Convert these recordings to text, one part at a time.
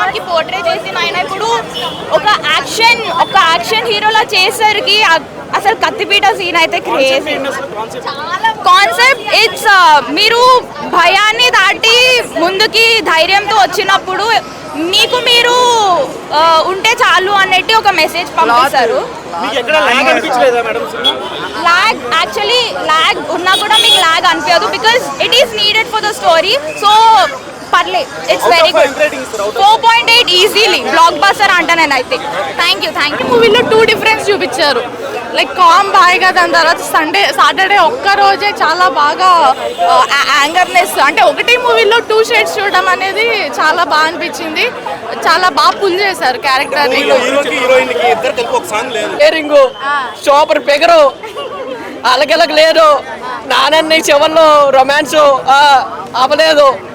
మనకి పోర్ట్రే చేసిన ఆయన ఇప్పుడు ఒక యాక్షన్ ఒక యాక్షన్ హీరోలా చేసరికి అసలు కత్తిపీట సీన్ అయితే క్రేజీ కాన్సెప్ట్ ఇట్స్ మీరు భయాన్ని దాటి ముందుకి ధైర్యంతో వచ్చినప్పుడు మీకు మీరు ఆ, ఉంటే చాలు అన్నట్టు ఒక మెసేజ్ పంపిస్తారు. లాగ్ యాక్చువల్లీ లాగ్ ఉన్నా కూడా మీకు లాగ్ అనిపించదు because it is needed for the story so పర్లే it's very good four point eight easily blockbuster అంట నేను అయితే థ్యాంక్ యూ థ్యాంక్ యూ మూవీలో టూ డిఫరెన్స్ చూపించారు. లైక్ కామ్ బాయ్గా దాని తర్వాత సండే సాటర్డే ఒక్క రోజే చాలా బాగా యాంగర్నెస్ అంటే ఒకటే మూవీలో టూ షేడ్స్ చూడడం అనేది చాలా బాగా అనిపించింది. చాలా బాగా పుల్ చేశారు క్యారెక్టర్ని హీరోకి హీరోయిన్కి ఇద్దరు కలిపి ఒక సాంగ్ లేదు. పేరింగు సూపర్ పెగరు అలగలగ లేదు. నానన్ని చివరిలో రొమాన్స్ అవ్వలేదు ఆ,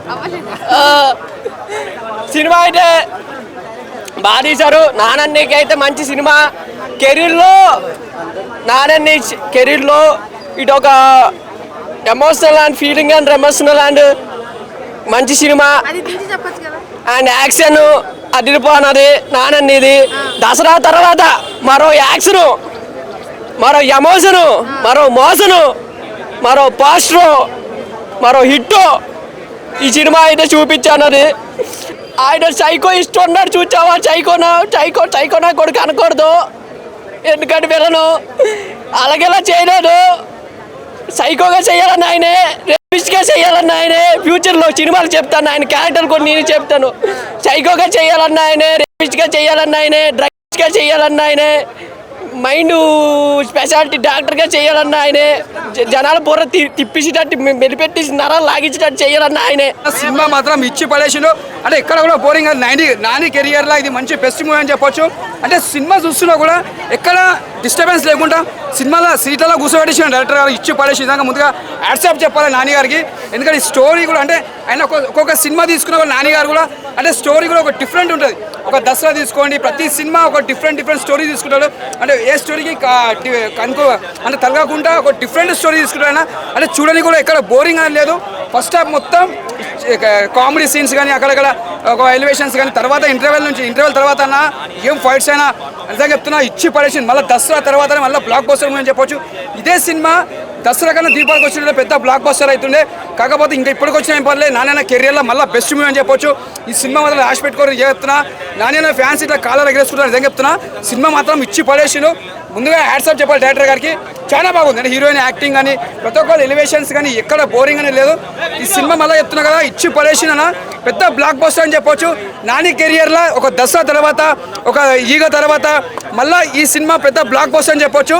సినిమా అయితే బాగా తీశారు. నానన్నకి అయితే మంచి సినిమా. కెరీర్లో నానన్ని కెరీర్లో ఇటు ఒక emotional and feeling and emotional and మంచి సినిమా. అండ్ యాక్షన్ అదిరిపోనది నానన్నిది దసరా తర్వాత మరో యాక్షన్ మరో ఎమోషను మరో మోసను మరో పోస్టరు మరో హిట్ ఈ సినిమా అయితే చూపించానది. ఆయన సైకో ఇష్టం ఉన్నాడు చూచావా? సైకోనా సైకో సైకోనా కొడుకు అనకూడదు. ఎందుకంటే వీళ్ళను అలాగేలా చేయలేదు. సైకోగా చేయాలని ఆయనే రేపిస్ట్గా చేయాలని ఆయనే ఫ్యూచర్లో సినిమాలు చెప్తాను. ఆయన క్యారెక్టర్ కొన్ని నేను చెప్తాను. సైకోగా చేయాలన్న ఆయనే రేపిస్ట్గా చేయాలన్న ఆయనే డ్రగ్స్గా చేయాలన్న ఆయనే మైండ్ స్పెషాలిటీ డాక్టర్గా చేయాలన్న ఆయనే జనాలు జనాల బుర్ర తిప్పించేటట్టు మెలిపెట్టి నరాలు లాగించేటట్టు చేయాలన్న ఆయనే. సినిమా మాత్రం ఇచ్చి పడేసిండు. అంటే ఎక్కడ కూడా బోరింగ్ కాదు. నాని నాని కెరియర్లో ఇది మంచి బెస్ట్ మూవీ అని చెప్పొచ్చు. అంటే సినిమా చూస్తున్నా కూడా ఎక్కడ డిస్టర్బెన్స్ లేకుండా సినిమాలో సీట్లలో కూర్చోబెట్టేసిన డైరెక్టర్ గారు. ఇచ్చి పడేసి విధంగా ముందుగా యాడ్సాప్ చెప్పాలి నాని గారికి. ఎందుకంటే స్టోరీ కూడా అంటే ఆయన ఒక్కొక్క- సినిమా తీసుకున్న కూడా నాని గారు కూడా అంటే స్టోరీ కూడా ఒక డిఫరెంట్ ఉంటుంది. ఒక దసరా తీసుకోండి ప్రతి సినిమా ఒక డిఫరెంట్ డిఫరెంట్ స్టోరీ తీసుకుంటాడు. అంటే ఏ స్టోరీకి కనుకో అంటే తలగకుండా ఒక డిఫరెంట్ స్టోరీ తీసుకుంటాడు అంటే చూడని కూడా ఎక్కడ బోరింగ్ అని లేదు. ఫస్ట్ హాఫ్ మొత్తం కామెడీ సీన్స్ కానీ అక్కడక్కడ ఒక ఎలివేషన్స్ కానీ తర్వాత ఇంటర్వెల్ నుంచి ఇంటర్వెల్ తర్వాత అన్న ఏం ఫైట్స్ అయినా నిజంగా చెప్తున్నా ఇచ్చి పడేసింది. మళ్ళీ దసరా తర్వాత మళ్ళీ బ్లాక్ బస్టర్ అని చెప్పొచ్చు. ఇదే సినిమా దసరా కన్నా దీపావళికి వచ్చిన పెద్ద బ్లాక్ బస్టర్ అవుతుండే కాకపోతే ఇంకా ఇప్పటికి వచ్చిన ఏం పర్లేదు. నాన్న కెరియర్లో మళ్ళీ బెస్ట్ మూవీ అని చెప్పొచ్చు. ఈ సినిమా మాత్రం ఆశ పెట్టుకోవడం చెప్తున్నా? నాన్న ఫ్యాన్స్ ఇట్లా కాలర్ ఎగరేసుకుంటారు నిజంగా చెప్తున్నా. సినిమా మాత్రం ఇచ్చి పడేసిను ముందుగా హ్యాట్సాప్ చెప్పాలి డైరెక్టర్ గారికి. చాలా బాగుంది. అంటే హీరోయిన్ యాక్టింగ్ కానీ ప్రతి ఒక్కరు ఎలివేషన్స్ కానీ ఎక్కడ బోరింగ్ అని లేదు. ఈ సినిమా మళ్ళీ చెప్తున్నా కదా ఇచ్చి పడేసిన పెద్ద బ్లాక్ బస్టర్ అని చెప్పొచ్చు. నాని కెరియర్లో ఒక దసరా తర్వాత ఒక ఈగ తర్వాత మళ్ళీ ఈ సినిమా పెద్ద బ్లాక్ బస్టర్ అని చెప్పొచ్చు.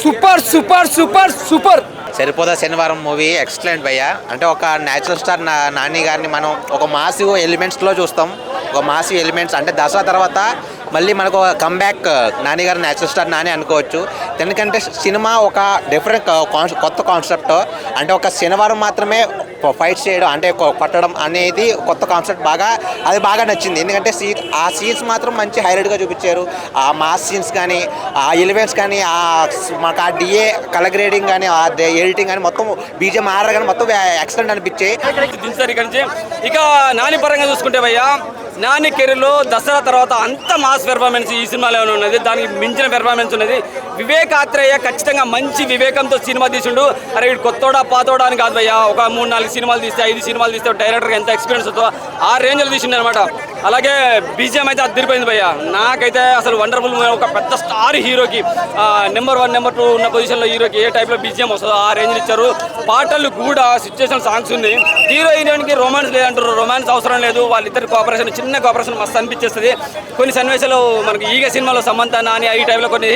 Super super super super. Saripodhaa Sanivaaram movie. Excellent భయ్య. అంటే ఒక న్యాచురల్ స్టార్ నా నాని గారిని మనం ఒక మాసివ్ ఎలిమెంట్స్లో చూస్తాం. ఒక మాసివ్ ఎలిమెంట్స్ అంటే దసరా తర్వాత మళ్ళీ మనకు ఒక కంబ్యాక్ నాని గారు న్యాచురల్ స్టార్ నాని అనుకోవచ్చు. ఎందుకంటే సినిమా ఒక డిఫరెంట్ కొత్త కాన్సెప్ట్ అంటే ఒక శనివారం మాత్రమే ఫైట్ చేయడం అంటే కొట్టడం అనేది కొత్త కాన్సెప్ట్ బాగా అది బాగా నచ్చింది. ఎందుకంటే సీ ఆ సీన్స్ మాత్రం మంచి హైలైట్గా చూపించారు. ఆ మాస్ సీన్స్ కానీ ఆ ఎలిమెంట్స్ కానీ ఆ మాకు ఆ డిఏ కలర్ గ్రేడింగ్ కానీ ఆ ఎడిటింగ్ కానీ మొత్తం బీజం ఆర్డర్ కానీ మొత్తం ఎక్సలెంట్ అనిపించాయి. ఇక నాని పరంగా చూసుకుంటే భయ్యా నాని కెరీర్లో దసరా తర్వాత అంత మాస్ పెర్ఫార్మెన్స్ ఈ సినిమాలో ఉన్నది? దానికి మించిన పెర్ఫార్మెన్స్ ఉన్నది. వివేక్ ఆత్రేయ ఖచ్చితంగా మంచి వివేకంతో సినిమా తీసిండు. అరే వీడు కొత్తోడా పాతోడా అని కాదు భయ్యా. ఒక మూడు నాలుగు సినిమాలు తీస్తే ఐదు సినిమాలు తీస్తే డైరెక్టర్కి ఎంత ఎక్స్పీరియన్స్ ఉందో ఆ రేంజ్లో తీసిండు అనమాట అలాగే బీజిఎం అయితే అదిరిపోయింది భయ్య. నాకైతే అసలు వండర్ఫుల్ ఒక పెద్ద స్టార్ హీరోకి నెంబర్ వన్ నెంబర్ టూ ఉన్న పొజిషన్లో హీరోకి ఏ టైప్లో బీజిఎం వస్తుందో ఆ రేంజ్ ఇచ్చారు. పాటలు కూడా సిచ్యువేషన్ సాంగ్స్ ఉంది. హీరో హీరోయిన్కి రొమాన్స్ లేదంటారు రొమాన్స్ అవసరం లేదు. వాళ్ళిద్దరి కోఆపరేషన్ చిన్న కోఆపరేషన్ మస్తు అనిపించేస్తుంది. కొన్ని సన్నివేశాలు మనకి ఈగ సినిమాలో సమంత నాని ఈ టైప్లో కొన్ని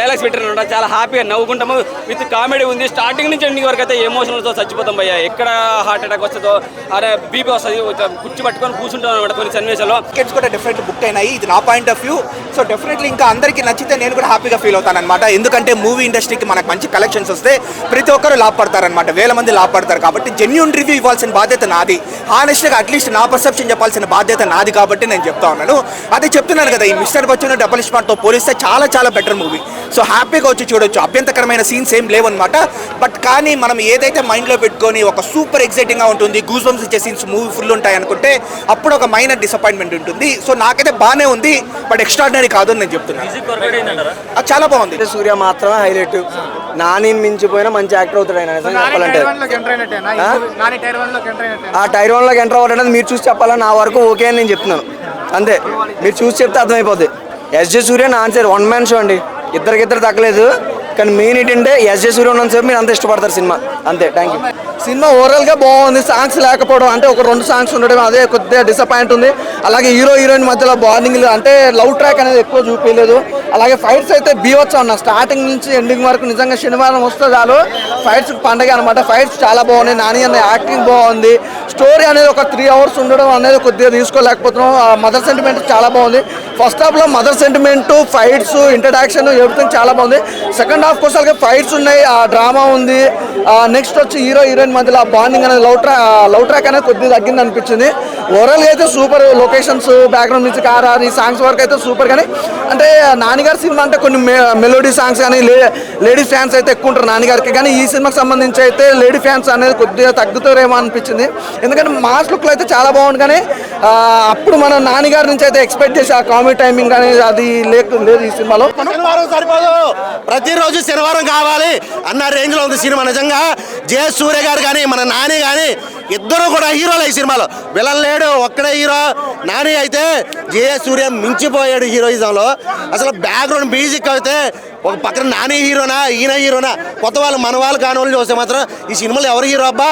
డైలాగ్స్ పెట్టిన చాలా హ్యాపీగా నవ్వుకుంటాము. విత్ కామెడీ ఉంది. స్టార్టింగ్ నుంచి ఎండింగ్ వరకు అయితే ఎమోషనల్తో చచ్చిపోతాం భయ్య. ఎక్కడ హార్ట్ అటాక్ వస్తుందో అరే బీపీ వస్తుంది కుర్చీ పట్టుకొని కూర్చుంటాం అనమాట కొన్ని సన్నివేశాల్లో టికెట్స్ కూడా డెఫినెట్ బుక్ అయినాయి. ఇది నా point of view so definitely ఇంకా అందరికీ నచ్చితే నేను కూడా హ్యాపీగా ఫీల్ అవుతాను అనమాట ఎందుకంటే మూవీ ఇండస్ట్రీకి మనకు మంచి కలెక్షన్స్ వస్తే ప్రతి ఒక్కరు లాభపడతారు అనమాట వేల మంది లాభపడతారు కాబట్టి జెన్యున్ రివ్యూ ఇవ్వాల్సిన బాధ్యత నాది. హానెస్ట్గా అట్లీస్ట్ నా పర్సెప్షన్ చెప్పాల్సిన బాధ్యత నాది కాబట్టి నేను చెప్తా ఉన్నాను. అదే చెప్తున్నాను కదా ఈ మిస్టర్ బచ్చన్ డబల్ స్మార్ట్తో పోలిస్తే చాలా చాలా బెటర్ మూవీ సో హ్యాపీగా వచ్చి చూడొచ్చు. అభ్యంతకరమైన సీన్స్ ఏం లేవన్నమాట. బట్ కానీ మనం ఏదైతే మైండ్లో పెట్టుకొని ఒక సూపర్ ఎక్సైటింగ్గా ఉంటుంది గూస్ బంప్స్ ఇచ్చే సీన్స్ మూవీ ఫుల్ ఉంటాయి అనుకుంటే అప్పుడు ఒక మైనర్ డిసప్పాయింట్మెంట్ ఉంటుంది. సో నాకైతే బాగానే ఉంది బట్ ఎక్స్ట్రాడినరీ కాదు అని నేను చెప్తున్నాను అది చాలా బాగుంది. సూర్య మాత్రమే హైలైట్ నాని మించిపోయినా మంచి యాక్టర్ అవుతాడు ఆయన చెప్పాలంటే. ఆ? ఆ టైర్ వన్లోకి ఎంటర్ అవ్వడం మీరు చూసి చెప్పాలా? నా వరకు ఓకే అని నేను చెప్తున్నాను. అంతే. మీరు చూసి చెప్తే అర్థమైపోద్ది. ఎస్జే సూర్య నా ఆన్సర్ వన్ మ్యాన్ షో అండి. ఇద్దరికిద్దరు తగ్గలేదు. కానీ మెయిన్ ఏంటంటే ఎస్జే సూర్య ఉన్నంత సేపు మీరు అంత ఇష్టపడతారు సినిమా. అంతే. థ్యాంక్ యూ సినిమా ఓవరాల్గా బాగుంది సాంగ్స్ లేకపోవడం అంటే ఒక రెండు సాంగ్స్ ఉండడం అదే కొద్దిగా డిసప్పాయింట్ ఉంది. అలాగే హీరో హీరోయిన్ మధ్యలో బాండింగ్ అంటే లవ్ ట్రాక్ అనేది ఎక్కువ చూపించలేదు. అలాగే ఫైట్స్ అయితే బీవచ్చు అన్న స్టార్టింగ్ నుంచి ఎండింగ్ వరకు నిజంగా శనివారం వస్తే చాలు. ఫైట్స్ పండగ అనమాట ఫైట్స్ చాలా బాగున్నాయి. నాని అన్న యాక్టింగ్ బాగుంది. స్టోరీ అనేది ఒక త్రీ అవర్స్ ఉండడం అనేది కొద్దిగా తీసుకోలేకపోతున్నాం. మదర్ సెంటిమెంట్ చాలా బాగుంది. ఫస్ట్ హాఫ్లో mother sentiment fights introduction everything చాలా బాగుంది. సెకండ్ హాఫ్ కోసం ఫైట్స్ ఉన్నాయి ఆ డ్రామా ఉంది. నెక్స్ట్ వచ్చి హీరో హీరోయిన్ మధ్యలో ఆ బాండింగ్ అనేది లవ్ ట్రా లవ్ ట్రాక్ అనేది కొద్దిగా తగ్గింది అనిపించింది. ఓవరాల్గా అయితే super locations background music RR ఈ సాంగ్స్ వరకు అయితే సూపర్ కానీ అంటే నాన్నగారి సినిమా అంటే కొన్ని మెలోడీ సాంగ్స్ కానీ లేడీ ఫ్యాన్స్ అయితే ఎక్కువ ఉంటారు నాన్నగారికి. కానీ ఈ సినిమాకి సంబంధించి అయితే లేడీ ఫ్యాన్స్ అనేది కొద్దిగా తగ్గుతారేమో అనిపించింది. ఎందుకంటే మాస్ లుక్లో అయితే చాలా బాగుంది కానీ అప్పుడు మనం నాన్నగారి నుంచి అయితే ఎక్స్పెక్ట్ చేసి ఆ కామెడీ టైమింగ్ కానీ అది లేదు ఈ సినిమాలో. శనివారం సరిపోదు. ప్రతిరోజు శనివారం కావాలి అన్న రేంజ్లో ఉంది సినిమా. నిజంగా జే సూర్య గారు కానీ మన నాని కానీ ఇద్దరు కూడా హీరోలు ఈ సినిమాలో. విలన్ లేడు ఒక్కడే హీరో. నాని అయితే జే సూర్య మించిపోయాడు హీరోయిజంలో. అసలు బ్యాక్గ్రౌండ్ మ్యూజిక్ అయితే ఒక పక్కన నానే హీరోనా ఈయన హీరోనా కొత్త వాళ్ళు మన వాళ్ళు కాని వాళ్ళు చూస్తే మాత్రం ఈ సినిమాలో ఎవరు హీరో అబ్బా?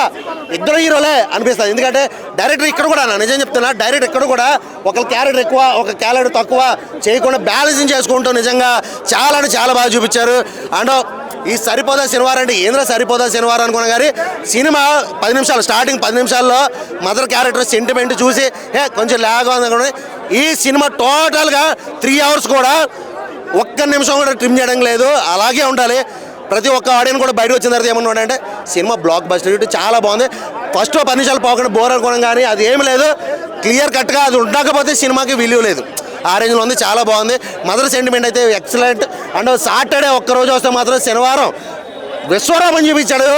ఇద్దరు హీరోలే అనిపిస్తుంది. ఎందుకంటే డైరెక్టర్ ఇక్కడ కూడా నా నిజం చెప్తున్నా డైరెక్టర్ ఇక్కడ కూడా ఒక క్యారెక్టర్ ఎక్కువ ఒక క్యారెక్టర్ తక్కువ చేయకుండా బ్యాలెన్సింగ్ చేసుకుంటూ నిజంగా చాలా అంటే చాలా బాగా చూపించారు. అండ్ ఈ సరిపోదా శనివారం అంటే ఏంద్రా సరిపోదా శనివారం అనుకున్నా కానీ సినిమా పది నిమిషాలు స్టార్టింగ్ పది నిమిషాల్లో మదర్ క్యారెక్టర్ సెంటిమెంట్ చూసి కొంచెం లాగ్ ఉంది ఈ సినిమా టోటల్గా త్రీ అవర్స్ కూడా ఒక్క నిమిషం కూడా ట్రిమ్ చేయడం లేదు. అలాగే ఉండాలి. ప్రతి ఒక్క ఆడియన్ కూడా బయటకు వచ్చిన తర్వాత ఏమన్నా అంటే సినిమా బ్లాక్ బస్టర్ ఇటు చాలా బాగుంది. ఫస్ట్ పది నిమిషాలు పోకుండా బోర్ అనుకోవడం కానీ అది ఏమి లేదు. క్లియర్ కట్గా అది ఉండకపోతే సినిమాకి విలువ లేదు. ఆ రేంజ్లో ఉంది చాలా బాగుంది. మదర్ సెంటిమెంట్ అయితే ఎక్సలెంట్ అండ్ సాటర్డే ఒక్కరోజు వస్తే మాత్రం శనివారం విశ్వరామని చూపించాడు.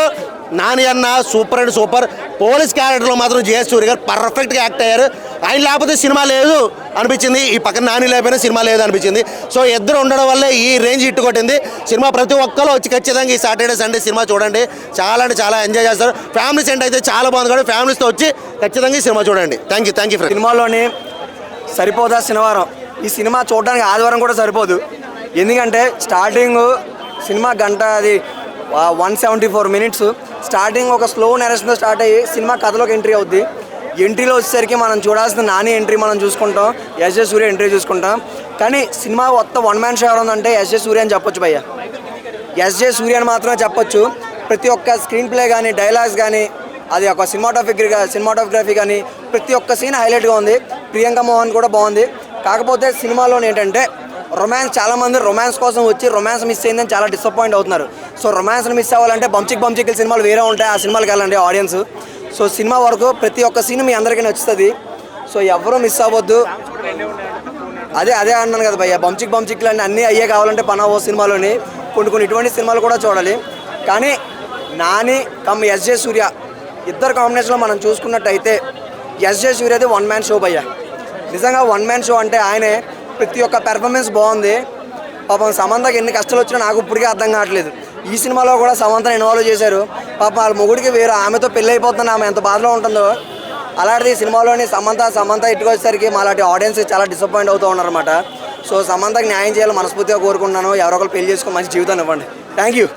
నాని అన్న సూపర్ అండ్ సూపర్ పోలీస్ క్యారెక్టర్లో మాత్రం జేఎస్ సూర్య గారు పర్ఫెక్ట్గా యాక్ట్ అయ్యారు. ఆయన లేకపోతే సినిమా లేదు అనిపించింది. ఈ పక్కన నాని లేకపోయినా సినిమా లేదు అనిపించింది. సో ఇద్దరు ఉండడం వల్లే ఈ రేంజ్ ఇట్టుకొట్టింది సినిమా ప్రతి ఒక్కరు వచ్చి ఖచ్చితంగా ఈ సాటర్డే సండే సినిమా చూడండి. చాలా అంటే చాలా ఎంజాయ్ చేస్తారు. ఫ్యామిలీస్ ఏంటి అయితే చాలా బాగుంది కాబట్టి ఫ్యామిలీస్తో వచ్చి ఖచ్చితంగా ఈ సినిమా చూడండి. థ్యాంక్ యూ థ్యాంక్ యూ సినిమాలోని సరిపోదా శనివారం. ఈ సినిమా చూడడానికి ఆదివారం కూడా సరిపోదు. ఎందుకంటే స్టార్టింగ్ సినిమా గంట అది one seventy four minutes starting ఒక స్లో నెరేషన్తో స్టార్ట్ అయ్యి సినిమా కథలోకి ఎంట్రీ అవుద్ది. ఎంట్రీలో వచ్చేసరికి మనం చూడాల్సిన నాని ఎంట్రీ మనం చూసుకుంటాం. ఎస్ జే సూర్య ఎంట్రీ చూసుకుంటాం. కానీ సినిమా మొత్తం వన్ మ్యాన్ షో ఉందంటే ఎస్ జే సూర్య అని చెప్పొచ్చు భయ్య. ఎస్ జే సూర్య అని మాత్రమే చెప్పొచ్చు. ప్రతి ఒక్క స్క్రీన్ ప్లే కానీ డైలాగ్స్ కానీ అది ఒక సినిమాటోగ్రఫీ సినిమాటోగ్రఫీ కానీ ప్రతి ఒక్క సీన్ హైలైట్గా ఉంది. ప్రియాంక మోహన్ కూడా బాగుంది. కాకపోతే సినిమాలో ఏంటంటే రొమాన్స్ చాలా మంది రొమాన్స్ కోసం వచ్చి రొమాన్స్ మిస్ అయిందని చాలా డిసప్పాయింట్ అవుతున్నారు. సో రొమాన్స్ని మిస్ అవ్వాలంటే బంచిక్ బంచిక్ సినిమాలు వేరే ఉంటాయి. ఆ సినిమాలకు వెళ్ళండి ఆడియన్స్ సో సినిమా వరకు ప్రతి ఒక్క సీన్ మీ అందరికీ నచ్చుతుంది. సో ఎవరు మిస్ అవ్వద్దు. అదే అదే అన్నాను కదా భయ్య బంచిక్ బంచిక్లు అన్నీ అన్నీ అయ్యే కావాలంటే పనా సినిమాలోని. కొన్ని కొన్ని ఇటువంటి సినిమాలు కూడా చూడాలి. కానీ నాని కమ్ ఎస్జే సూర్య ఇద్దరు కాంబినేషన్లో మనం చూసుకున్నట్టయితే ఎస్జే సూర్యది వన్ మ్యాన్ షో భయ్య. నిజంగా వన్ మ్యాన్ షో అంటే ఆయనే ప్రతి ఒక్క పెర్ఫార్మెన్స్ బాగుంది. పాపం సమంతకి ఎన్ని కష్టాలు వచ్చినా నాకు ఇప్పటికే అర్థం కావట్లేదు. ఈ సినిమాలో కూడా సమంతను ఇన్వాల్వ్ చేశారు. పాపం వాళ్ళ మొగుడికి వేరే. ఆమెతో పెళ్ళి అయిపోతుంది ఆమె ఎంత బాధలో ఉంటుందో. అలాంటిది సినిమాలోని సమంత సమంత ఇట్టుకొచ్చేసరికి మాలాంటి ఆడియన్స్ చాలా డిసప్పాయింట్ అవుతూ ఉన్నారన్నమాట. సో సమంతకి న్యాయం చేయాలని మనస్ఫూర్తిగా కోరుకుంటున్నాను. ఎవరో ఒకరు పెళ్ళి చేసుకొని మంచి జీవితాన్ని ఇవ్వండి. Thank you